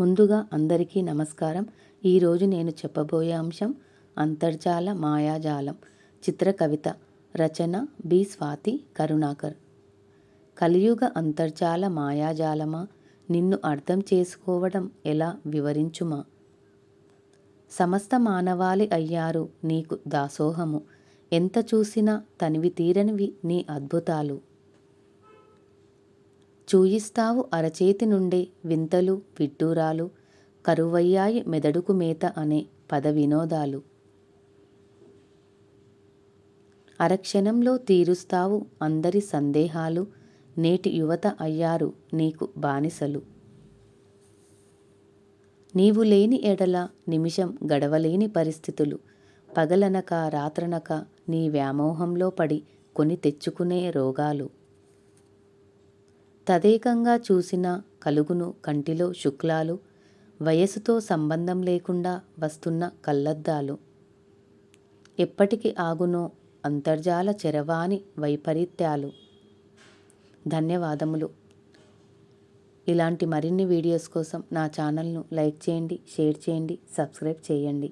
ముందుగా అందరికీ నమస్కారం. ఈరోజు నేను చెప్పబోయే అంశం అంతర్జాల మాయాజాలం. చిత్ర కవిత రచన బి. స్వాతి కరుణాకర్. కలియుగ అంతర్జాల మాయాజాలమా? నిన్ను అర్థం చేసుకోవడం ఎలా వివరించుమా? సమస్త మానవాళి అయ్యారు నీకు దాసోహము. ఎంత చూసినా తనివి తీరనివి నీ అద్భుతాలు. చూయిస్తావు అరచేతి నుండే వింతలు విడ్డూరాలు కరువయ్యాయి మెదడుకు మేత అనే పద వినోదాలు అరక్షణంలో తీరుస్తావు అందరి సందేహాలు నేటి యువత అయ్యారు నీకు బానిసలు. నీవు లేని ఎడల నిమిషం గడవలేని పరిస్థితులు పగలనక రాత్రనక నీ వ్యామోహంలో పడి కొని తెచ్చుకునే రోగాలు. తదేకంగా చూసిన కలుగును కంటిలో శుక్లాలు వయసుతో సంబంధం లేకుండా వస్తున్న కళ్ళద్దాలు. ఎప్పటికి ఆగునో అంతర్జాల చెరవాని వైపరీత్యాలు. ధన్యవాదములు. ఇలాంటి మరిన్ని వీడియోస్ కోసం నా ఛానల్ను లైక్ చేయండి షేర్ చేయండి సబ్స్క్రైబ్ చేయండి.